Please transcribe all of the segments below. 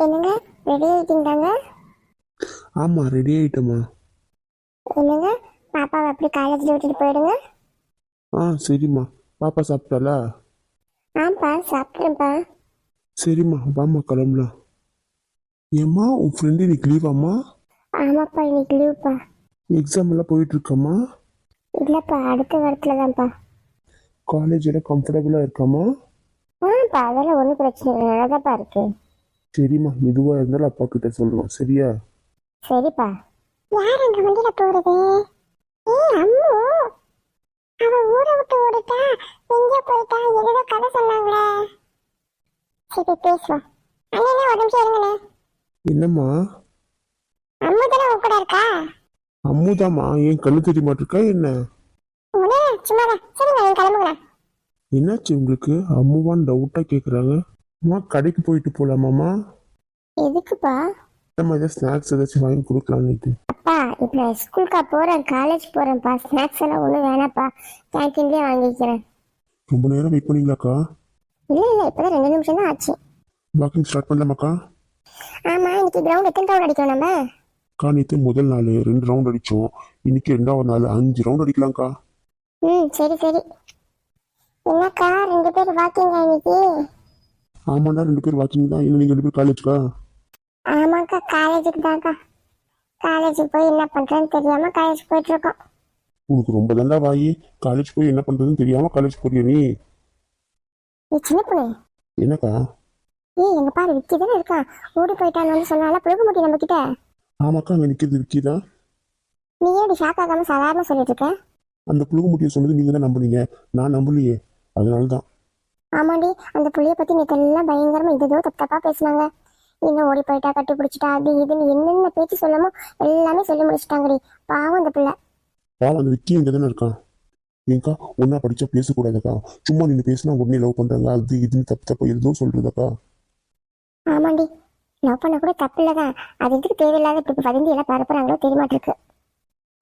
என்னங்க? ரெடி ஆயிட்டீங்களாங்க? ஆமாம் ரெடி ஆகிட்டம்மா என்னங்க? பாப்பாவை அப்படி காலேஜில் விட்டுட்டு போயிடுங்க? ஆ சரிம்மா. பாப்பா சாப்பிட்டாளா? ஆப்பா சாப்பிட்றேன்ப்பா. சரிம்மா வாம்மா கிளம்பலாம். ஏம்மா உன் ஃப்ரெண்டு இன்னைக்கு லீவாம்மா ஆமாப்பா இன்னைக்கு லீவுப்பா எக்ஸாம் எல்லாம் போயிட்டு இருக்கம்மா? இல்லைப்பா அடுத்த வாரத்தில் தான்ப்பா. காலேஜ் எல்லாம் கம்ஃபர்டபுளாக இருக்காம்மா? ஆப்பா அதெல்லாம் ஒன்றும் பிரச்சனை இல்லை நல்லாதான்ப்பா இருக்கு. சரிம்மா எதுவாக இருந்தாலும் அப்பா கிட்ட சொல்லுவோம் சரியா? சரிப்பா. யார் அந்த வண்டியில போறது? ஏ அம்மு. அவ ஊரை விட்டு ஓடிட்டா எங்க போயிட்டா ஏதோ கதை சொன்னாங்களே. சரி பேசுவோம். அண்ணே ஒரு நிமிஷம் இருங்கண்ணே. என்னம்மா? அம்மு தானே உன் கூட இருக்கா? அம்முதாம்மா ஏன் கண்ணு தெரிய மாட்டிருக்கா என்ன? உடனே சும்மா சரி நான் கிளம்புகிறேன் என்னாச்சு உங்களுக்கு? அம்முவான்னு டவுட்டாக கேட்குறாங்க அம்மா கடைக்கு போயிட்டு போகலாமாம்மா எதுக்குப்பா? நம்ம ஏதாவது ஸ்நாக்ஸ் ஏதாச்சும் வாங்கி கொடுக்கலான்னுட்டு அப்பா இப்போ நான் ஸ்கூலுக்கா போகிறேன் காலேஜ் போகிறேன்ப்பா ஸ்நாக்ஸ் எல்லாம் ஒன்றும் வேணாப்பா கேன்டீன்லேயே வாங்கிக்கிறேன் ரொம்ப நேரம் வெயிட் பண்ணீங்களாக்கா? இல்லை இல்லை இப்போ தான் ரெண்டு நிமிஷம் தான் ஆச்சு. வாக்கிங் ஸ்டார்ட் பண்ணலாமாக்கா? ஆமாம் இன்னைக்கு கிரவுண்ட் எத்தனை ரவுண்ட் அடிக்கணும் நம்ம? அக்கா நேற்று முதல் நாள் ரெண்டு ரவுண்ட் அடித்தோம் இன்னைக்கு ரெண்டாவது நாள் அஞ்சு ரவுண்ட் அடிக்கலாம்க்கா. ம் சரி சரி. என்னக்கா ரெண்டு பேர் வாக்கிங்க இன்னைக்கு? ஆமாண்டா ரெண்டு பேர் வாக்கிங் தான். இல்லை நீங்கள் ரெண்டு பேர் காலேஜ்க்கா ஆமாக்கா காலேஜுக்கு தான்க்கா. காலேஜுக்கு போய் என்ன பண்ணுறேன்னு தெரியாமல் காலேஜ் போயிட்டு இருக்கோம் உனக்கு ரொம்ப தாண்டா வாயி. காலேஜ் போய் என்ன பண்ணுறதுன்னு தெரியாமல் காலேஜ் போறியா நீ. நீ சின்ன பொண்ணு. என்னக்கா? ஏய் எங்க பாரு விக்கி தானே இருக்கான் ஓடி போயிட்டான்னு வந்து சொன்னால புழுக முட்டி நம்ம கிட்ட ஆமாக்கா அங்கே நிற்கிறது விக்கி தான் நீ ஏன் ஷாக் ஆகாம சாதாரண சொல்லிட்டு இருக்க? அந்த புழுகு முட்டியை சொன்னது நீங்கள் தான் நம்புனீங்க. நான் நம்பலையே. அதனால தான் ஆமாண்டி அந்த புள்ளைய பத்தி நேற்று எல்லாம் பயங்கரமா இது ஏதோ தப்பு தப்பா பேசுனாங்க. இன்னும் ஓடி போயிட்டா கட்டி பிடிச்சிட்டா அது இதுன்னு என்னென்ன பேச்சு சொல்லமோ எல்லாமே சொல்லி முடிச்சிட்டாங்கடி. பாவம் அந்த பிள்ளை. பாவம் அந்த விக்கி இங்கே தானே இருக்கான் ஏங்கா ஒன்றா படித்தா பேசக்கூடாதுக்கா? சும்மா நின்று பேசினா உடனே லவ் பண்ணுறாங்க அது இதுன்னு தப்பு தப்பு எதுவும் சொல்கிறதாக்கா ஆமாண்டி லவ் பண்ண கூட தப்பு இல்லதான் அது எதுக்கு தேவையில்லாத இப்படி வதந்தி எல்லாம் பரப்புறாங்களோ தெரிய மாட்டிருக்கு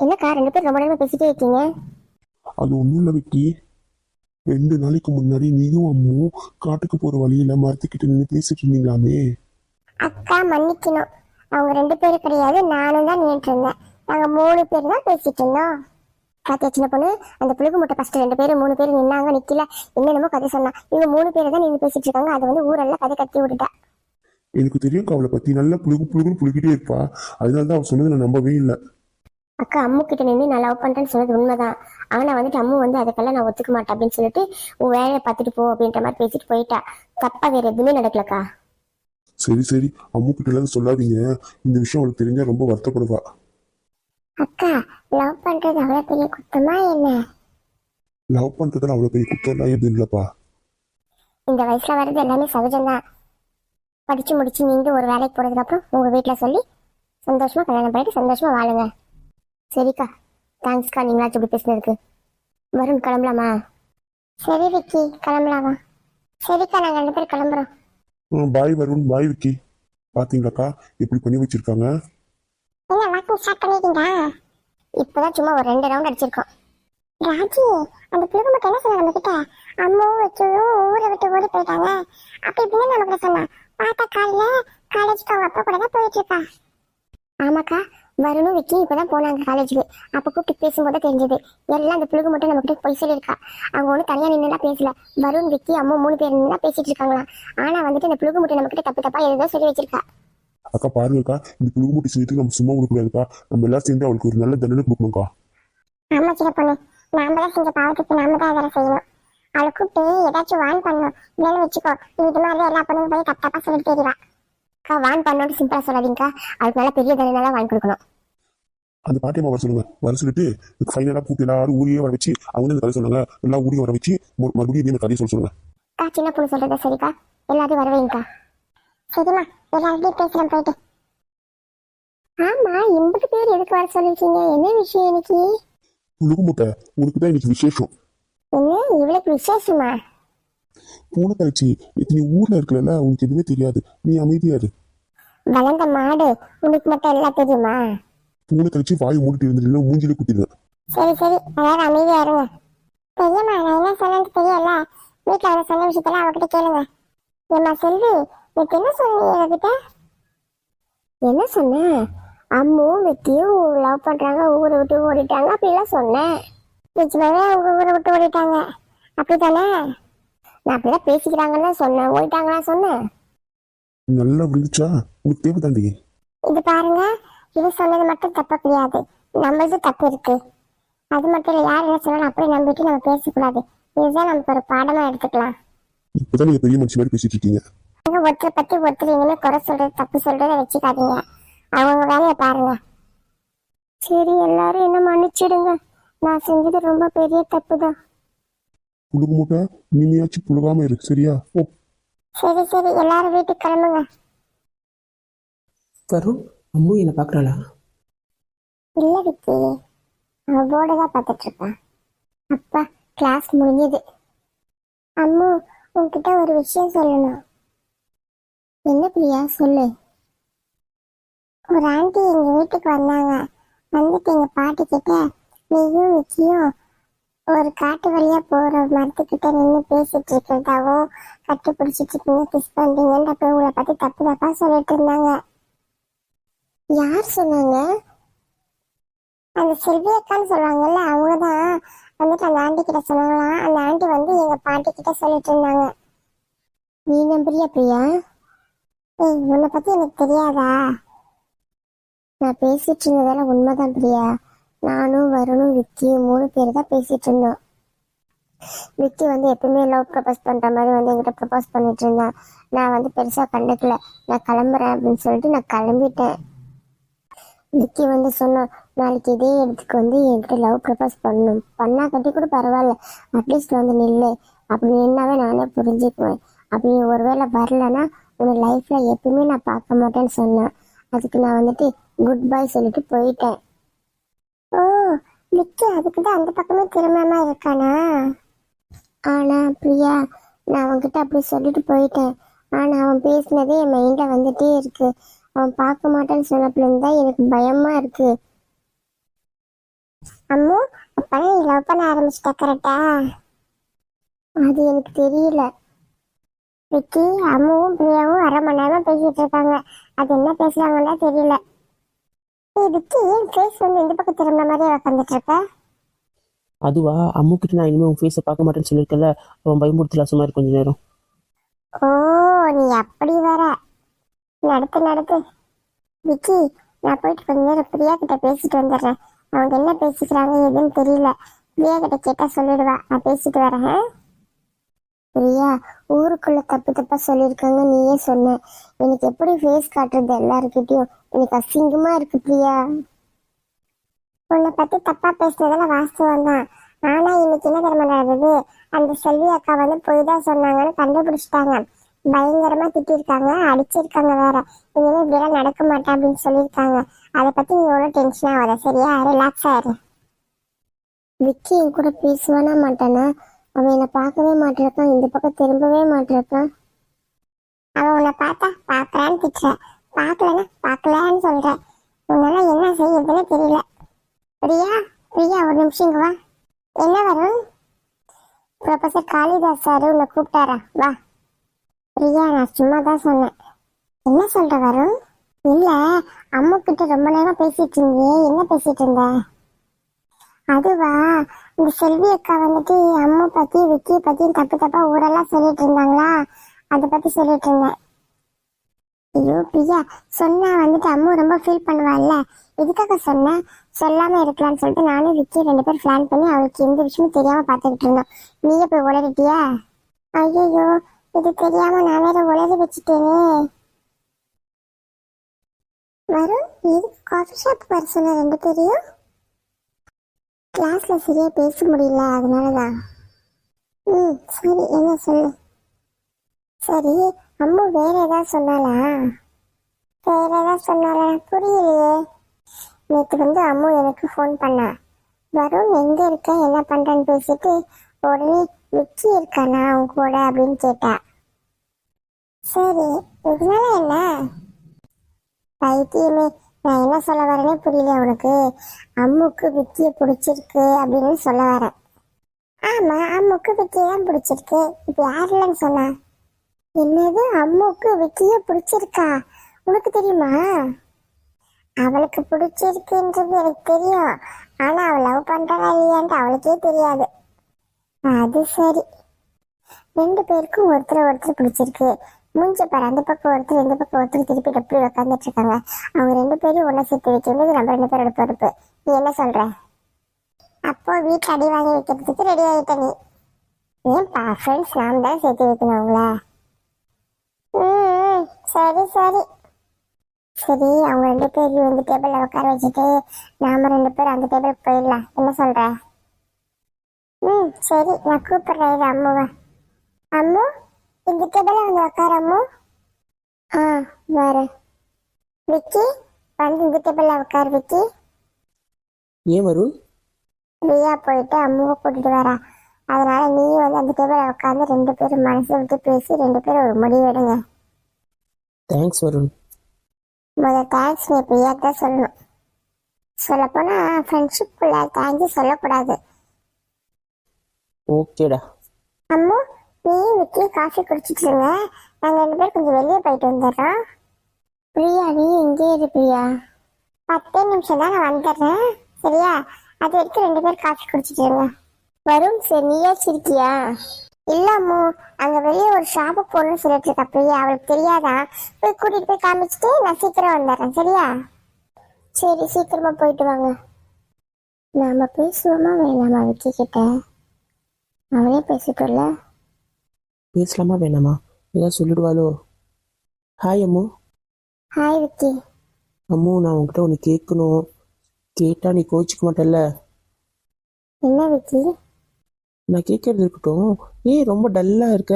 என்னக்கா ரெண்டு பேரும் ரொம்ப நேரமா பேசிட்டே இருக்கீங்க? அது ஒன்றும் இல்லை விக்கி. ரெண்டு நாளைக்கு முன்னாடி நீயும் அம்மும் காட்டுக்கு போகிற வழியில் மரத்துக்கிட்ட நின்று பேசிட்டு இருந்தீங்களாமே? அக்கா மன்னிக்கணும். அவங்க ரெண்டு பேரும் கிடையாது நானும் தான் நின்றுட்டு இருந்தேன். நாங்க மூணு பேர் தான் பேசிட்டு இருந்தோம். காத்தியா சின்ன பொண்ணு அந்த புழுகு முட்டை ஃபர்ஸ்ட் ரெண்டு பேரும் மூணு பேரும் நின்னாங்க நிக்கல. என்னென்னமோ கதை சொன்னா. இவங்க மூணு பேர் தான் நின்று பேசிட்டு இருக்காங்க. அது வந்து ஊரெல்லாம் கதை கத்தி விட்டுட்டா. எனக்கு தெரியும் அவளை பற்றி நல்லா புழுகு புழுகுன்னு புழுகிட்டே இருப்பா. அதனால தான் அவள் சொன்னது நான் நம்பவே இல்லை. அக்கா அம்மு கிட்ட நின்று நான் லவ் பண்றேன்னு சொன்னது உண்மைதான். ஆனா வந்துட்டு அம்மு வந்து அதுக்கெல்லாம் நான் ஒத்துக்க மாட்டேன் அப்படின்னு சொல்லிட்டு உன் வேலையை பார்த்துட்டு போ அப்படின்ற மாதிரி பேசிட்டு போயிட்டா. தப்பா வேற எதுவுமே நடக்கலக்கா. சரி சரி. அம்மு கிட்ட எல்லாம் சொல்லாதீங்க. இந்த விஷயம் அவளுக்கு தெரிஞ்சா ரொம்ப வருத்தப்படுவா. அக்கா லவ் பண்றது அவ்வளவு பெரிய குத்தமா என்ன? லவ் பண்ணுறதுல அவ்வளோ பெரிய குத்தம்லாம் எதுவும் இல்லைப்பா. இந்த வயசுல வர்றது எல்லாமே சகஜம்தான். படிச்சு முடிச்சு நீங்க ஒரு வேலைக்கு போனதுக்கு அப்புறம் உங்க வீட்ல சொல்லி சந்தோஷமா கல்யாணம் பண்ணிட்டு சந்தோஷமா வாழுங்க. சரிக்கா. தேங்க்ஸ்க்கா நீங்களாச்சும் இப்படி பேசுனதுக்கு. வருண் கிளம்பலாமா? சரி விக்கி. கிளம்பலாமா? சரிக்கா நாங்க ரெண்டு பேரும் கிளம்புறோம். பாய் வருண் பாய் விக்கி. பார்த்தீங்களாக்கா எப்படி பண்ணி வச்சிருக்காங்க? என்ன வாக்கிங் ஸ்டார்ட் பண்ணிட்டீங்களா? இப்போதான் சும்மா ஒரு ரெண்டு ரவுண்ட் அடிச்சிருக்கோம். ராஜி அந்த பிள்ளைங்க மட்டும் என்ன சொன்னா நம்ம கிட்ட அம்மாவும் வச்சும் ஊரை விட்டு ஓடி போயிட்டாங்க. அப்படி இப்படின்னு நமக்கு சொன்னா? பார்த்தா காலையில காலேஜுக்கு அவங்க அப்பா கூட தான் போயிட்டு இருக்கா. ஆமாக்கா வருணும் விக்கி இப்பதான் போனாங்க காலேஜுக்கு அப்ப கூப்பிட்டு பேசும்போது தெரிஞ்சது. எல்லாம் அந்த பிள்ளைங்க மட்டும் நம்ம கிட்ட போய் சொல்லியிருக்கா. அவங்க ஒன்றும் தனியா நின்றுலாம் பேசல. வருண் விக்கி அம்மா மூணு பேர் நின்று பேசிட்டு இருக்காங்களாம். ஆனா வந்துட்டு அந்த பிள்ளைங்க மட்டும் நம்ம கிட்ட தப்பு தப்பா ஏதோ சொல்லி வச்சிருக்கா. அக்கா பாருங்கக்கா இந்த புழுகு மூட்டி செய்யறதுக்கு நம்ம சும்மா விடக்கூடாதுக்கா நம்ம எல்லாம் சேர்ந்து அவளுக்கு ஒரு நல்ல தண்டனை கொடுக்கணும்க்கா. ஆமா சின்ன பொண்ணு. நாம தான் செஞ்ச பாவத்துக்கு நாம தான் வேற செய்யணும். அவளை கூப்பிட்டு ஏதாச்சும் வான் பண்ணணும். இல்லைன்னு வச்சுக்கோ. இது மாதிரி எல்லா பொண்ணுங்க போய் தப்பு தப்பா சொல்லிட்டு தெரியவா அக்கா வான் பண்ணணும்னு சிம்பிளா சொல்லாதீங்கக்கா. அதுக்கு மேல பெரிய தண்டனை வாங்கி கொடுக்கணும். அந்த பாட்டியம்மா வர சொல்லுங்க. வர சொல்லிட்டு ஃபைனலாக கூப்பிட்டு எல்லாரும் ஊரையே வர வச்சு அவங்க இந்த கதை சொன்னாங்க. எல்லா ஊரையும் வர வச்சு மறு- மறுபடியும் இதே கதையை சொல்ல சொல்லுங்க. அக்கா சின்ன பொண்ணு சொல்றத சரிக்கா? எல்லாத்தையும் வர வைங்கக்கா. சரிம்மா எல்லார்கிட்டையும் பேசுறேன் போயிட்டு. ஆமா எண்பது பேர் எதுக்கு வர சொல்லிருக்கீங்க? என்ன விஷயம் இன்னைக்கு? புழுகு மூட்டை உனக்கு தான் இன்னைக்கு விசேஷம். என்ன இவ்வளவு விசேஷமா? பூனை கழிச்சு நீ ஊர்ல இருக்கல உனக்கு எதுவுமே தெரியாது. நீ அமைதியா இரு. வளர்ந்த மாடு உனக்கு மட்டும் எல்லாம் தெரியுமா? பூனை கழிச்சு வாய் மூடிட்டு இருந்துட்டு மூஞ்சிலே குத்திடுவேன் சரி சரி. எல்லாரும் அமைதியா இருங்க. பெரியம்மா நான் என்ன சொன்னேன்னு தெரியல. வீட்டுல அவரை சொன்ன விஷயத்தெல்லாம் அவகிட்ட கேளுங்க. ஏம்மா செல்வி நேற்று என்ன சொன்னீங்க என்கிட்ட என்ன சொன்னேன் அம்மும் வெத்தியும் லவ் பண்றாங்க ஊரை விட்டு ஓடிட்டாங்க அப்படிலாம் சொன்னேன் நிஜமாவே அவங்க ஊரை விட்டு ஓடிட்டாங்க. அப்படித்தானே? நான் அப்படிதான் பேசிக்கிறாங்கன்னு சொன்னேன். ஓடிட்டாங்களா சொன்னேன். நல்லா விழுந்துச்சா? உனக்கு தேவை தாண்டி. இது பாருங்க இது சொன்னது மட்டும் தப்பு கிடையாது. நம்மளது தப்பு இருக்கு. அது மட்டும் இல்லை யார் என்ன சொன்னாலும் அப்படியே நம்பிட்டு நம்ம பேசக்கூடாது. இதுதான் நமக்கு ஒரு பாடமா எடுத்துக்கலாம். இப்பதான் நீங்க பெரிய மனுஷன் மாதிரி பேசிட்டு இருக்கீங்க. நீங்க ஒருத்தரை பத்தி ஒருத்தர் இனிமே குறை சொல்றது தப்பு சொல்றத வச்சுக்காதீங்க. அவங்க வேலையை பாருங்க. சரி எல்லாரும் என்ன மன்னிச்சிடுங்க. நான் செஞ்சது ரொம்ப பெரிய தப்பு தான் புழுகு மூட்டை நீயாச்சும் புழுகாம இரு சரியா? ஓ சரி சரி எல்லாரும் வீட்டுக்கு கிளம்புங்க. வருண் அம்மு என்னை பார்க்குறாளா? இல்ல விக்கி அவ போர்டு தான் பார்த்துட்டு இருக்கான் அப்பா கிளாஸ் முடிஞ்சது. அம்மு உன்கிட்ட ஒரு விஷயம் சொல்லணும். என்ன பிரியா சொல்லு. ஒரு ஆண்டி எங்க வீட்டுக்கு வந்தாங்க. வந்துட்டு எங்க பாட்டி கிட்ட நீயும் விக்கியும் ஒரு காட்டு வழியா போற மரத்துக்கிட்ட நின்று பேசிட்டு இருக்கிறதாவும் கட்டு பிடிச்சிட்டு இருக்கீங்க கிஸ் பண்றீங்கன்ற போய் உங்களை பத்தி தப்பு தப்பா சொல்லிட்டு இருந்தாங்க. யார் சொன்னாங்க? அந்த செல்வி அக்கான்னு சொல்லுவாங்கல்ல அவங்க தான் வந்துட்டு அந்த ஆண்டி கிட்ட சொன்னாங்களாம். அந்த ஆண்டி வந்து எங்க பாட்டி கிட்ட சொல்லிட்டு இருந்தாங்க. நீ நம்புறியா பிரியா? ஏய் உன்னை பத்தி எனக்கு தெரியாதா? நான் பேசிட்டு இருந்ததெல்லாம் உண்மைதான் பிரியா. நானும் வருணும் விக்கி மூணு பேர் தான் பேசிட்டு இருந்தோம். விக்கி வந்து எப்பவுமே லவ் ப்ரப்போஸ் பண்ணுற மாதிரி வந்து என்கிட்ட ப்ரப்போஸ் பண்ணிட்டு இருந்தான் நான் வந்து பெருசாக கண்டுக்கல. நான் கிளம்புறேன் அப்படின்னு சொல்லிட்டு நான் கிளம்பிட்டேன். விக்கி வந்து சொன்னான் நாளைக்கு இதே இடத்துக்கு வந்து என்கிட்ட லவ் ப்ரப்போஸ் பண்ணணும் பண்ணா கட்டி கூட பரவாயில்ல. அட்லீஸ்ட் வந்து நில்லு. அப்படி நின்னாவே நானே புரிஞ்சுக்குவேன். அப்படி ஒருவேளை வரலன்னா உன் லைஃப்பில் எப்பவுமே நான் பார்க்க மாட்டேன்னு சொன்னேன். அதுக்கு நான் வந்துட்டு குட் பை சொல்லிட்டு போயிட்டேன். விக்கி அதுக்கு தான் அந்த பக்கமே திரும்பாம இருக்கானா? ஆனா பிரியா நான் அவன்கிட்ட அப்படி சொல்லிட்டு போயிட்டேன். ஆனா அவன் பேசினதே என் மைண்ட்ல வந்துட்டே இருக்கு. அவன் பார்க்க மாட்டேன்னு சொன்னதுலேருந்து தான் எனக்கு பயமா இருக்கு. அம்மு அப்பா நீ லவ் பண்ண ஆரம்பிச்சிட்ட கரெக்டா அது எனக்கு தெரியல. விக்கி அம்முவும் பிரியாவும் அரை மணி நேரமா பேசிட்டு இருக்காங்க. அது என்ன பேசுறாங்கன்னா தெரியல. ஏன் ஃபேஸ் வந்து இந்த பக்கம் திரும்ப மாதிரியே உட்காந்துட்டு இருக்க அதுவா? அம்முக்கிட்ட நான் இனிமேல் உன் ஃபேஸை பார்க்க மாட்டேன்னு சொல்லியிருக்கல அவன் பயமுறுத்தல சும்மா கொஞ்ச நேரம். ஓ நீ அப்படி வர நடத்து நடத்து. விக்கி நான் போயிட்டு கொஞ்ச நேரம் பிரியா கிட்ட பேசிட்டு வந்துடுறேன். அவங்க என்ன பேசிக்கிறாங்க எதுன்னு தெரியல. பிரியா கிட்ட கேட்டா சொல்லிடுவா. நான் பேசிட்டு வரேன் ஆ? பிரியா ஊருக்குள்ள தப்பு தப்பா சொல்லியிருக்காங்க நீயே சொன்ன. எனக்கு எப்படி ஃபேஸ் காட்டுறது எல்லாருக்கிட்டையும் எனக்கு அசிங்கமா இருக்கு பிரியா. உன்னை பத்தி தப்பா பேசுனதெல்லாம் வாஸ்தவம் தான். ஆனா இன்னைக்கு என்ன தெரியுமா நடந்தது? அந்த செல்வி அக்கா வந்து பொய் தான் சொன்னாங்கன்னு கண்டுபிடிச்சிட்டாங்க. பயங்கரமா திட்டிருக்காங்க அடிச்சிருக்காங்க வேற. இனிமே இப்படியெல்லாம் நடக்க மாட்டேன் அப்படின்னு சொல்லியிருக்காங்க. அதை பத்தி நீ எவ்வளவு டென்ஷன் ஆகாத சரியா? ரிலாக்ஸ் ஆயிரு விக்கி என் கூட பேசுவானா மாட்டானா? அவன் என்னை பார்க்கவே மாட்டிருக்கான் இந்த பக்கம் திரும்பவே மாட்டிருக்கான். அவன் உன்னை பார்த்தா பார்க்கறான்னு திட்டுற பார்க்கலன்னா பார்க்கலன்னு சொல்கிறேன் உன்னால என்ன செய்யறதுன்னு தெரியல. பிரியா பிரியா ஒரு நிமிஷம் வா. என்ன வரும்? ப்ரொஃபஸர் காளிதாஸ் சார் உன்னை கூப்பிட்டாரா? வா. பிரியா நான் சும்மா தான் சொன்னேன். என்ன சொல்ற வரும் இல்ல அம்மா கிட்ட ரொம்ப நேரம் பேசிட்டு இருந்தியே. என்ன பேசிட்டு இருந்த? அதுவா? இந்த செல்வி அக்கா வந்துட்டு அம்மா பத்தி விக்கிய பத்தி தப்பு தப்பா ஊரெல்லாம் சொல்லிட்டு இருந்தாங்களா? அதை பத்தி சொல்லிட்டு இருந்தேன். ஐயோ பிரியா சொன்னா வந்துட்டு அம்மா ரொம்ப ஃபீல் பண்ணுவாள்ல எதுக்காக சொன்னேன் சொல்லாம இருக்கலாம்னு சொல்லிட்டு நானும் விக்கி ரெண்டு பேரும் பிளான் பண்ணி அவளுக்கு எந்த விஷயமும் தெரியாம பார்த்துக்கிட்டு இருந்தோம். நீயே போய் உளறிட்டியா? ஐயோ இது தெரியாம நான் வேற உளறி வச்சுட்டேனே. வரும் இது காஃபி ஷாப் வர சொன்ன ரெண்டு பேரையும்? கிளாஸ்ல சரியா பேச முடியல அதனாலதான். ம் சரி என்ன சொல்லு? சரி அம்மா வேற ஏதாவது சொன்னாலா வேற ஏதாவது சொன்னாலா புரியலையே. நேற்று வந்து அம்மு எனக்கு ஃபோன் பண்ணா. வருண் எங்க இருக்க? என்ன பண்றேன்னு பேசிட்டு உடனே விக்கி இருக்கானா உன் கூட அப்படின்னு கேட்டா. சரி இதனால என்ன? பைத்தியமே. நான் என்ன சொல்ல வரேனே புரியல உனக்கு. அம்முக்கு விக்கிய பிடிச்சிருக்கு அப்படின்னு சொல்ல வரேன். ஆமா அம்முக்கு விக்கிய தான் பிடிச்சிருக்கு. இப்ப இல்லைன்னு சொன்னா? என்னது அம்முக்கு விக்கிய பிடிச்சிருக்கா? உனக்கு தெரியுமா? அவளுக்கு பிடிச்சிருக்குன்றது எனக்கு தெரியும். ஆனா அவள் லவ் பண்றாளா இல்லையான்ட்டு அவளுக்கே தெரியாது. அது சரி. ரெண்டு பேருக்கும் ஒருத்தர் ஒருத்தர் பிடிச்சிருக்கு. மூஞ்ச பாரு அந்த பக்கம் ஒருத்தர் இந்த பக்கம் ஒருத்தர் திருப்பி எப்படி உட்காந்துட்டு இருக்காங்க அவங்க ரெண்டு பேரும் ஒன்றை சேர்த்து வைக்க வேண்டியது நம்ம ரெண்டு பேரோட பொறுப்பு. நீ என்ன சொல்ற? அப்போ வீட்டுல அடி வாங்கி வைக்கிறதுக்கு ரெடி ஆகிட்ட நீ. ஏன்பா ஃப்ரெண்ட்ஸ் நாம் தான் சேர்த்து வைக்கணும் அவங்கள. ம் சரி சரி. சரி அவங்க ரெண்டு பேரும் இந்த டேபிள்ல உட்கார வச்சுட்டு நாம ரெண்டு பேரும் அந்த டேபிளுக்கு போயிடலாம். என்ன சொல்ற? ம் சரி. நான் கூப்பிடுறேன் அம்முவை. அம்மு இந்த டேபிள்ல வந்து உட்கார அம்மு. ஆ வரேன் விக்கி வந்து இந்த டேபிள்ல உட்கார் விக்கி. ஏன் வருண்? பிரியா போயிட்டு அம்முவை கூட்டிட்டு வரா. அதனால நீ வந்து அந்த டேபிள்ல உட்காந்து ரெண்டு பேரும் மனசு விட்டு பேசி ரெண்டு பேரும் ஒரு முடிவு எடுங்க. தேங்க்ஸ் வருண் முதல் தேங்க்ஸ் நீ பிரியா தான் சொல்லணும். சொல்லப்போனா ஃப்ரெண்ட்ஷிப்புக்குள்ள தேங்க்ஸ் சொல்லக்கூடாது. ஓகேடா அம்மு நீ விக்கி காஃபி குடிச்சிட்டு இருங்க. நாங்கள் ரெண்டு பேரும் கொஞ்சம் வெளியே போயிட்டு வந்துடுறோம். பிரியா நீ எங்கே இரு பிரியா. பத்தே நிமிஷம் தான் நான் வந்துடுறேன். சரியா? அது வரைக்கும் ரெண்டு பேரும் காஃபி குடிச்சிட்டு இருங்க. வரும் சரி நீயே சிரிக்கியா? இல்ல அம்மு அங்க வெளியே ஒரு ஷாப்பு போகணும்னு சொல்லிட்டு இருக்கா பிரியா அவளுக்கு தெரியாதா? போய் கூட்டிட்டு போய் காமிச்சிட்டு நான் சீக்கிரம் வந்துடுறேன் சரியா? சரி சீக்கிரமா போயிட்டு வாங்க. நாம பேசுவோமா வேணாமா விக்கி கிட்ட? அவனே பேசிட்டோம்ல. பேசலாமா வேணாமா? ஏதாவது சொல்லிடுவாளோ? ஹாய் அம்மு. ஹாய் விக்கி. அம்மு நான் உன்கிட்ட ஒன்று கேட்கணும். கேட்டா நீ கோச்சிக்க மாட்டல்ல. என்ன விக்கி? நான் கேட்கறது இருக்கட்டும். ஏன் ரொம்ப டல்லா இருக்க.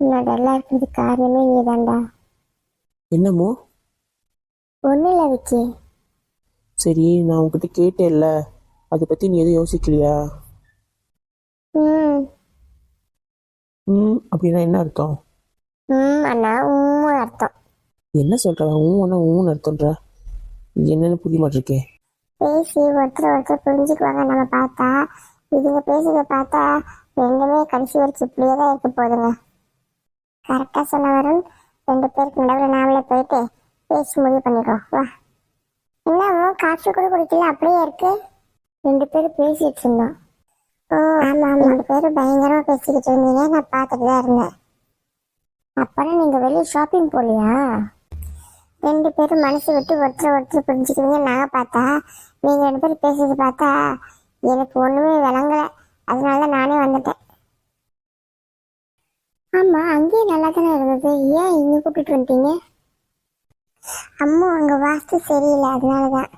நான் டல்லா இருக்கிறது காரணமே நீதான்டா. என்னமோ? ஒன்றும் இல்லை விக்கி. சரி நான் உன்கிட்ட கேட்டேன்ல. அதை பத்தி நீ எதுவும் யோசிக்கலையா? ம். ம் அப்படின்னா என்ன அர்த்தம்? ம் அண்ணா உம்மும் அர்த்தம். என்ன சொல்ற? ஊன்னா ஊன்னு அர்த்தம்ன்ற. இது என்னன்னு புரிய மாட்டிருக்கேன் பேசி ஒருத்தர் ஒருத்தர் புரிஞ்சுக்குவாங்க. நம்ம பார்த்தா இதுங்க பேசுறத பார்த்தா ரெண்டுமே கடைசி வரைக்கும் இப்படியே தான் இருக்க போதுங்க. கரெக்டாக சொன்ன வரும் ரெண்டு பேருக்கு நடுவில் நாமளே போயிட்டு பேசி முடிவு பண்ணிடுவோம் வா. என்ன காஃபி கூட குடிக்கல? அப்படியே இருக்கு. ரெண்டு பேரும் பேசிட்டு இருந்தோம். ஓ ஆமா ஆமா. ரெண்டு பேரும் பயங்கரமா பேசிக்கிட்டு இருந்தீங்க. நான் பார்த்துட்டு தான் இருந்தேன். அப்புறம் நீங்க வெளியே ஷாப்பிங் போகலையா? ரெண்டு பேரும் மனசு விட்டு ஒருத்தர் ஒருத்தர் புரிஞ்சுக்குவீங்க நான் பார்த்தா நீங்க ரெண்டு பேரும் பேசுறது பார்த்தா எனக்கு ஒண்ணுமே விளங்கல. அதனால நானே வந்துட்டேன். ஆமா அங்கேயே நல்லா தானே இருந்தது? ஏன் இங்க கூப்பிட்டு வந்துட்டீங்க? அம்மா அங்க வாஸ்து சரியில்லை. அதனாலதான்.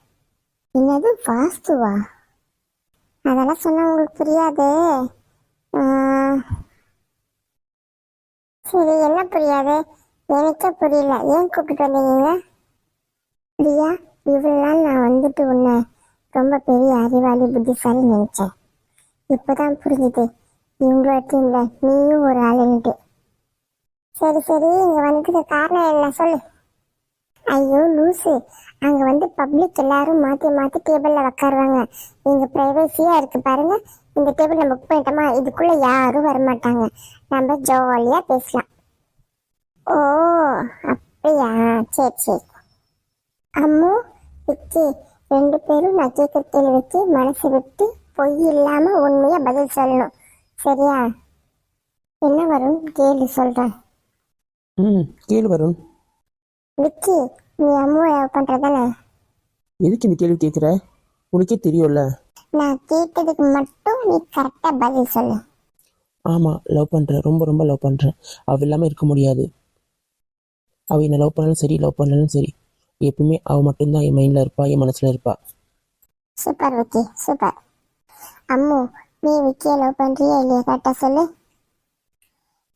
என்னது வாஸ்துவா? அதெல்லாம் சொன்னா உங்களுக்கு புரியாது. ஆஹ், சரி என்ன புரியாது? எனக்கே புரியல. ஏன் கூப்பிட்டு வந்தீங்க? பிரியா இவ்வளவு நாள் நான் வந்துட்டு உன்னை ரொம்ப பெரிய அறிவாளி புத்திசாலி நினைச்சேன். இப்பதான் புரிஞ்சுது. இவங்களோட டீம்ல நீயும் ஒரு ஆளுன்ட்டு சரி சரி இங்க வந்ததுக்கு காரணம் என்ன சொல்லு. ஐயோ லூசு. அங்க வந்து பப்ளிக் எல்லாரும் மாத்தி மாத்தி டேபிள்ல உக்காருவாங்க. இங்க பிரைவசியா இருக்கு பாருங்க. இந்த டேபிள்ல புக் பண்ணிட்டோமா? இதுக்குள்ள யாரும் வரமாட்டாங்க. நம்ம ஜாலியா பேசலாம். ஓ அப்படியா? சரி சரி. அம்மு விக்கி ரெண்டு பேரும் கேட்குற கேள்விக்கு மனசு விட்டு பொய் இல்லாம உண்மையா பதில் சொல்லணும். சரியா? என்ன வரும் கேள்வி சொல்றேன். ம் கேளு வருண். விக்கி நீ அம்முவை லவ் பண்றதானே? எதுக்கு இந்த கேள்வி கேட்குற உனக்கே தெரியும்ல. நான் கேட்டதுக்கு மட்டும் நீ கரெக்டா பதில் சொல்லு. ஆமாம் லவ் பண்ணுறேன் ரொம்ப ரொம்ப லவ் பண்ணுறேன் அவள் இல்லாமல் இருக்க முடியாது. அவள் என்னை லவ் பண்ணாலும் சரி லவ் பண்ணாலும் சரி. எப்பவுமே அவள் மட்டும்தான் என் மைண்டில் இருப்பா என் மனசில் இருப்பா. சூப்பர் விக்கி சூப்பர் அம்மு நீ விக்கியை லவ் பண்றியா இல்லையா? கரெக்டா சொல்லு.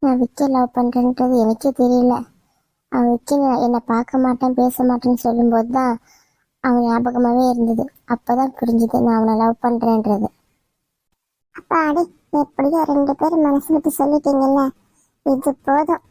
நான் விக்கியை லவ் பண்றேன்றது எனக்கே தெரியல. அவன் விக்கி என்னை பார்க்க மாட்டேன் பேச மாட்டேன்னு சொல்லும்போது தான் அவன் ஞாபகமாவே இருந்தது. அப்பதான் புரிஞ்சுது நான் அவனை லவ் பண்றேன்றது. அப்பா அடி எப்படியோ ரெண்டு பேரும் மனசு விட்டு சொல்லிட்டீங்கல்ல? இது போதும்.